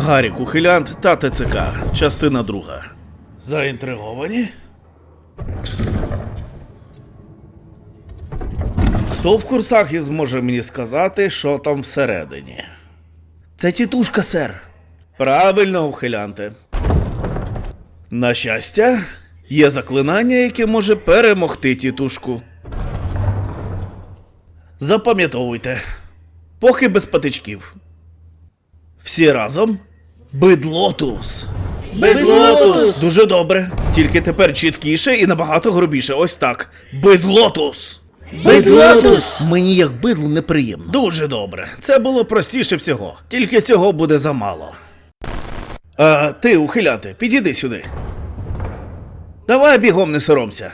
Гарік Ухилянт та ТЦК. Частина друга. Заінтриговані? Хто в курсах і зможе мені сказати, що там всередині? Це тітушка, сер. Правильно, ухилянте. На щастя, є заклинання, яке може перемогти тітушку. Запам'ятовуйте, поки без патичків. Всі разом. Бидлотус. Бидлотус! Дуже добре. Тільки тепер чіткіше і набагато грубіше. Ось так. Бидлотус. Бидлотус! Мені як бидлу неприємно. Дуже добре. Це було простіше всього. Тільки цього буде замало. А, ти, ухиляти, підійди сюди. Давай бігом не соромся.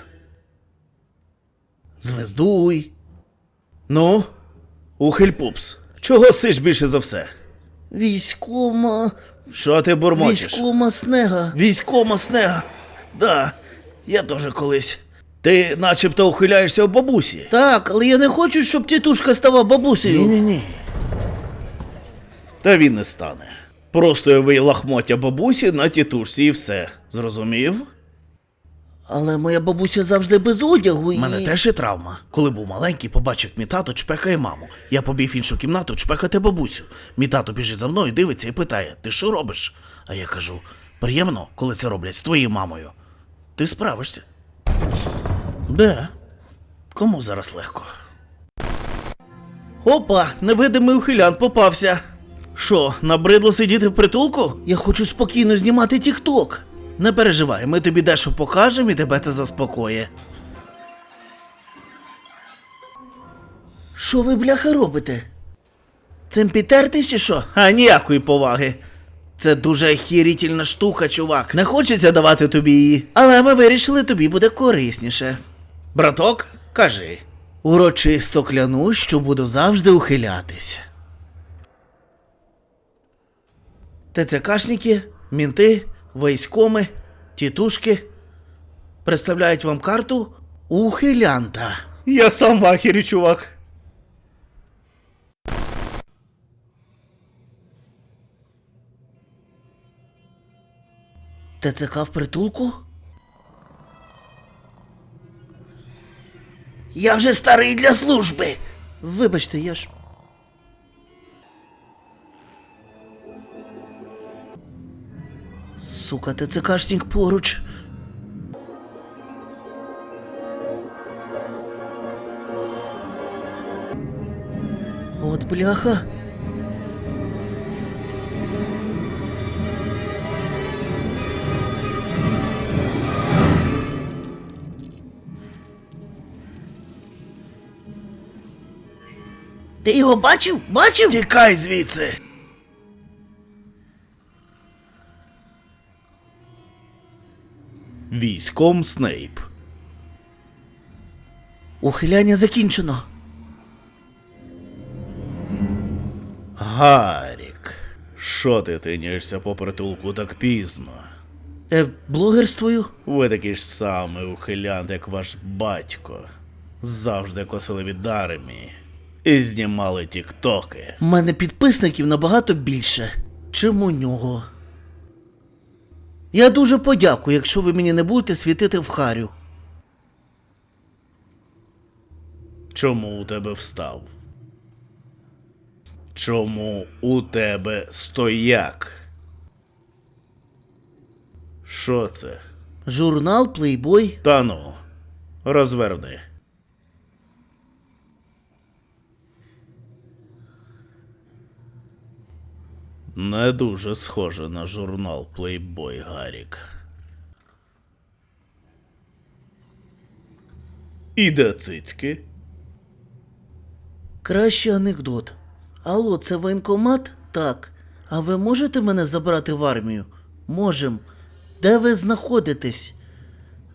Звездуй. Ну, ухиль пупс. Чого сиш більше за все? Військома. Що ти бурмочеш? Військома снега. Військома снега. Да, я теж колись. Ти начебто ухиляєшся в бабусі. Так, але я не хочу, щоб тітушка стала бабусею. Ні-ні-ні. Та він не стане. Просто уяви лахмотя бабусі на тітушці і все. Зрозумів? Але моя бабуся завжди без одягу і. У мене теж є травма. Коли був маленький, побачив, як мій тато чпекає маму. Я побіг в іншу кімнату чпекати бабусю. Мій тато біжить за мною, дивиться і питає: Ти що робиш? А я кажу: приємно, коли це роблять з твоєю мамою. Ти справишся. Де? Кому зараз легко? Опа, невидимий ухилян попався. Що, набридло сидіти в притулку? Я хочу спокійно знімати тік-ток. Не переживай, ми тобі дещо покажемо і тебе це заспокоє. Що ви, бляха, робите? Цим підтертись чи що? А ніякої поваги. Це дуже охерітельна штука, чувак. Не хочеться давати тобі її, але ми вирішили, тобі буде корисніше. Браток, кажи. Урочисто клянусь, що буду завжди ухилятись. ТЦКшники, мінти, військоми, тітушки представляють вам карту ухилянта. Я сам в ахері, чувак. ТЦК в притулку? Я вже старий для служби. Вибачте, я ж. Сука, ТЦКшник поруч. От бляха. Ти його бачив? Бачив? Тікай звідси. Військом Снейп. Ухиляння закінчено. Гарік. Що ти тиняєшся по притулку так пізно? Е, блогерствою? Ви такий ж самий ухилянт, як ваш батько. Завжди косили від армії і знімали тіктоки. У мене підписників набагато більше, чим у нього. Я дуже подякую, якщо ви мені не будете світити в харю. Чому у тебе встав? Чому у тебе стояк? Що це? Журнал Playboy. Та ну, розверни. Не дуже схоже на журнал Playboy, Гарік. І де цицьки? Кращий анекдот. Алло, це воєнкомат? Так. А ви можете мене забрати в армію? Можем. Де ви знаходитесь?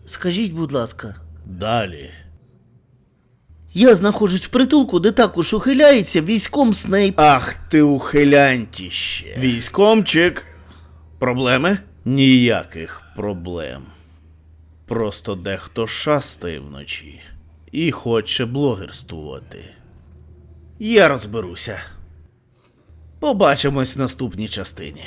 Скажіть, будь ласка. Далі. Я знаходжусь в притулку, де також ухиляється військом Снейп. Ах ти ухилянтіще. Військомчик. Проблеми? Ніяких проблем. Просто дехто шастає вночі і хоче блогерствувати. Я розберуся. Побачимось в наступній частині.